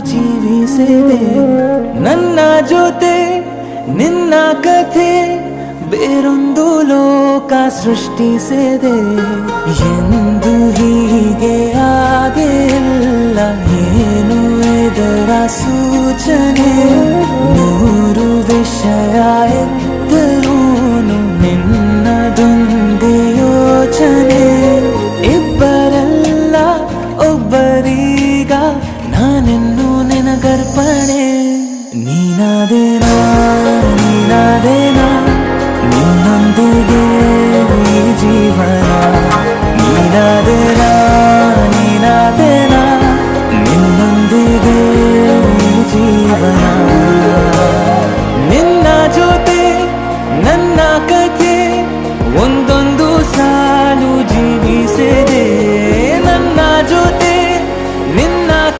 ಜೀವಿಸಿದೆ ನನ್ನ ಜೊತೆ, ನಿನ್ನ ಕಥೆ, ಬೇರೊಂದು ಲೋಕ ಸೃಷ್ಟಿಸಿದೆ. ಎಂದು ಹೀಗೆ ಆಗಿಲ್ಲ ಏನು ಇದರ ಸೂಚನೆ? ನೂರು ವಿಷಯ ಎತ್ತರೂನು ನಿನ್ನದೊಂದು ಯೋಚನೆ. ಇಬ್ಬರಲ್ಲ, ಒಬ್ಬರೀಗ ನಾನೆನ್ನು ಕರ್ಪಣೆ ನೀನಾದೇನಾ ನೀನಾದೇನಾ ನಿನ್ನೊಂದಿಗೆ ಈ ಜೀವನ. ನೀನಾದೇನಾ ನೀನಾದೇನಾ ನಿನ್ನೊಂದಿಗೆ ಈ ಜೀವನ. ನಿನ್ನ ಜೊತೆ ನನ್ನ ಕಥೆ, ಒಂದೊಂದು